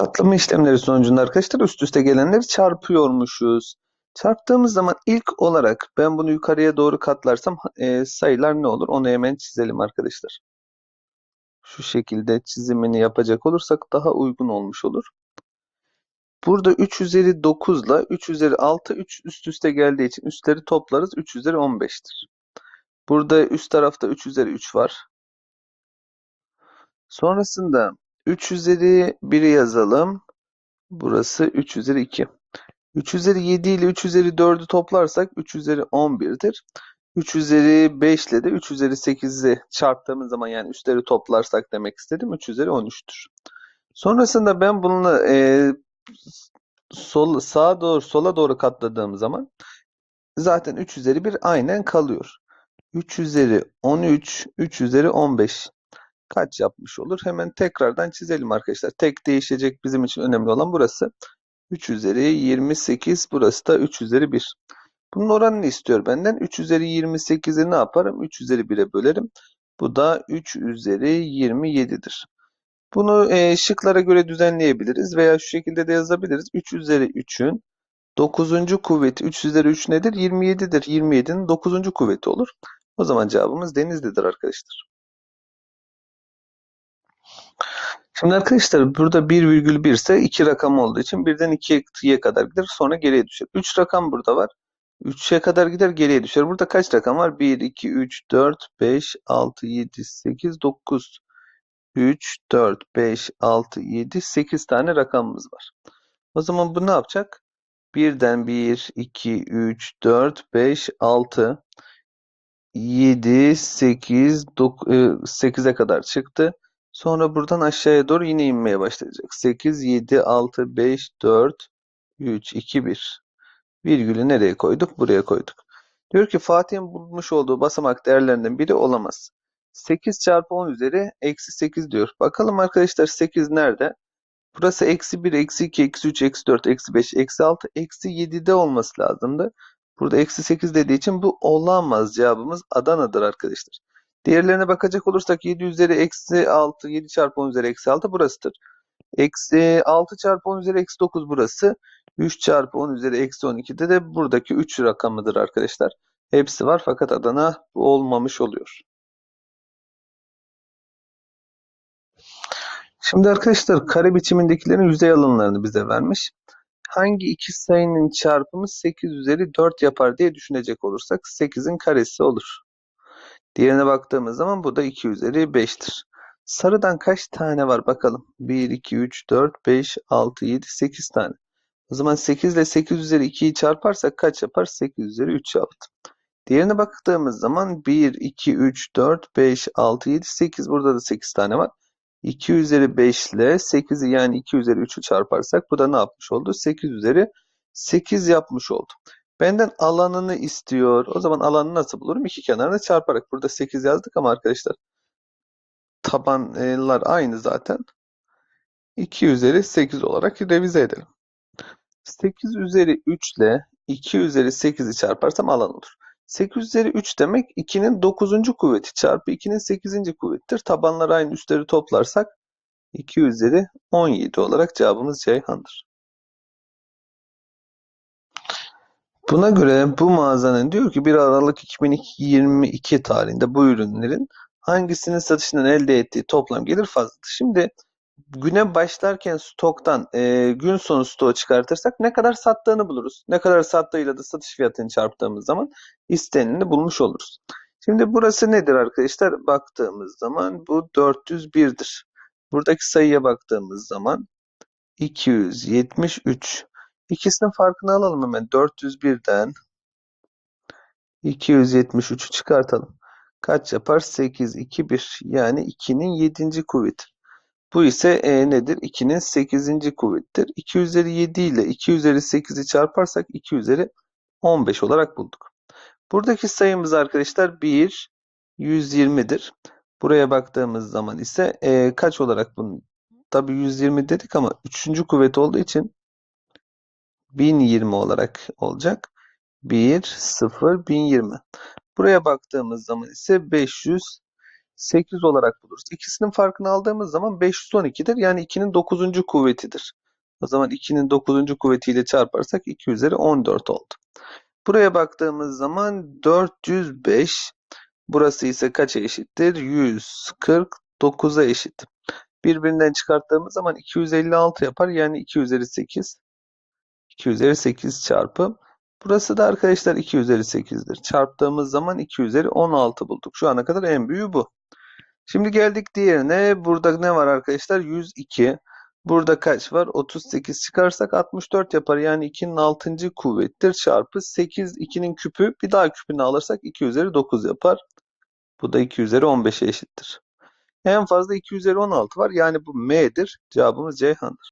Katlama işlemleri sonucunda arkadaşlar üst üste gelenleri çarpıyormuşuz. Çarptığımız zaman ilk olarak ben bunu yukarıya doğru katlarsam e, sayılar ne olur? Onu hemen çizelim arkadaşlar. Şu şekilde çizimini yapacak olursak daha uygun olmuş olur. Burada 3 üzeri 9 ile 3 üzeri 6 3 üst üste geldiği için üstleri toplarız. 3 üzeri 15'tir. Burada üst tarafta 3 üzeri 3 var. Sonrasında 3 üzeri 1'i yazalım. Burası 3 üzeri 2. 3 üzeri 7 ile 3 üzeri 4'ü toplarsak 3 üzeri 11'dir. 3 üzeri 5 ile de 3 üzeri 8'i çarptığımız zaman yani üstleri toplarsak demek istedim 3 üzeri 13'tür. Sonrasında ben bunu e, sol, sağa doğru sola doğru katladığım zaman zaten 3 üzeri 1 aynen kalıyor. 3 üzeri 13, 3 üzeri 15 kaç yapmış olur? Hemen tekrardan çizelim arkadaşlar. Tek değişecek bizim için önemli olan burası. 3 üzeri 28 burası da 3 üzeri 1. Bunun oranını istiyor benden. 3 üzeri 28'i ne yaparım? 3 üzeri 1'e bölerim. Bu da 3 üzeri 27'dir. Bunu e, şıklara göre düzenleyebiliriz veya şu şekilde de yazabiliriz. 3 üzeri 3'ün 9. kuvveti 3 üzeri 3 nedir? 27'dir. 27'nin 9. kuvveti olur. O zaman cevabımız Denizli'dir arkadaşlar. Şimdi arkadaşlar burada 1,1 ise 2 rakam olduğu için 1'den 2'ye kadar gider sonra geriye düşer. 3 rakam burada var. 3'e kadar gider geriye düşer. Burada kaç rakam var? 1, 2, 3, 4, 5, 6, 7, 8, 9, 3, 4, 5, 6, 7, 8 tane rakamımız var. O zaman bu ne yapacak? 1'den 1, 2, 3, 4, 5, 6, 7, 8, 8'e kadar çıktı. Sonra buradan aşağıya doğru yine inmeye başlayacak. 8, 7, 6, 5, 4, 3, 2, 1. Virgülü nereye koyduk? Buraya koyduk. Diyor ki Fatih'in bulmuş olduğu basamak değerlerinden biri olamaz. 8 çarpı 10 üzeri eksi 8 diyor. Bakalım arkadaşlar 8 nerede? Burası eksi 1, eksi 2, eksi 3, eksi 4, eksi 5, eksi 6, eksi 7'de olması lazımdı. Burada eksi 8 dediği için bu olamaz cevabımız Adana'dır arkadaşlar. Diğerlerine bakacak olursak 7 üzeri eksi 6, 7 çarpı 10 üzeri eksi 6 burasıdır. Eksi 6 çarpı 10 üzeri eksi 9 burası. 3 çarpı 10 üzeri eksi 12'de de buradaki 3 rakamıdır arkadaşlar. Hepsi var fakat Adana olmamış oluyor. Şimdi arkadaşlar kare biçimindekilerin yüzey alanlarını bize vermiş. Hangi iki sayının çarpımı 8 üzeri 4 yapar diye düşünecek olursak 8'in karesi olur. Diğerine baktığımız zaman bu da 2 üzeri 5'tir. Sarıdan kaç tane var bakalım. 1, 2, 3, 4, 5, 6, 7, 8 tane. O zaman 8 ile 8 üzeri 2'yi çarparsak kaç yapar? 8 üzeri 3 yaptı. Diğerine baktığımız zaman 1, 2, 3, 4, 5, 6, 7, 8. Burada da 8 tane var. 2 üzeri 5 ile 8'i yani 2 üzeri 3'ü çarparsak bu da ne yapmış oldu? 8 üzeri 8 yapmış oldu. Benden alanını istiyor. O zaman alanı nasıl bulurum? İki kenarını çarparak. Burada 8 yazdık ama arkadaşlar tabanlar aynı zaten. 2 üzeri 8 olarak revize edelim. 8 üzeri 3 ile 2 üzeri 8'i çarparsam alan olur. 8 üzeri 3 demek 2'nin 9. kuvveti çarpı 2'nin 8. kuvvettir. Tabanlar aynı üstleri toplarsak 2 üzeri 17 olarak cevabımız Ceyhan'dır. Buna göre bu mağazanın diyor ki 1 Aralık 2022 tarihinde bu ürünlerin hangisinin satışından elde ettiği toplam gelir fazladır. Şimdi güne başlarken stoktan e, gün sonu stoğu çıkartırsak ne kadar sattığını buluruz. Ne kadar sattığıyla da satış fiyatını çarptığımız zaman istenileni bulmuş oluruz. Şimdi burası nedir arkadaşlar? Baktığımız zaman bu 401'dir. Buradaki sayıya baktığımız zaman 273. İkisinin farkını alalım hemen. 401'den 273'ü çıkartalım. Kaç yapar? 8, 2, 1. Yani 2'nin 7. kuvveti. Bu ise e, nedir? 2'nin 8. kuvvettir. 2 üzeri 7 ile 2 üzeri 8'i çarparsak 2 üzeri 15 olarak bulduk. Buradaki sayımız arkadaşlar 1, 120'dir. Buraya baktığımız zaman ise e, kaç olarak bunu? Tabii 120 dedik ama 3. kuvvet olduğu için 1020 olarak olacak. 1, 0, 1020. Buraya baktığımız zaman ise 500 8 olarak buluruz. İkisinin farkını aldığımız zaman 512'dir. Yani 2'nin 9. kuvvetidir. O zaman 2'nin 9. kuvvetiyle çarparsak 2 üzeri 14 oldu. Buraya baktığımız zaman 405 burası ise kaça eşittir? 149'a eşit. Birbirinden çıkarttığımız zaman 256 yapar. Yani 2 üzeri 8. 2 üzeri 8 çarpı. Burası da arkadaşlar 2 üzeri 8'dir. Çarptığımız zaman 2 üzeri 16 bulduk. Şu ana kadar en büyüğü bu. Şimdi geldik diğerine. Burada ne var arkadaşlar? 102. Burada kaç var? 38 çıkarsak 64 yapar. Yani 2'nin 6. kuvvettir. Çarpı 8 2'nin küpü. Bir daha küpünü alırsak 2 üzeri 9 yapar. Bu da 2 üzeri 15'e eşittir. En fazla 2 üzeri 16 var. Yani bu M'dir. Cevabımız Ceyhan'dır.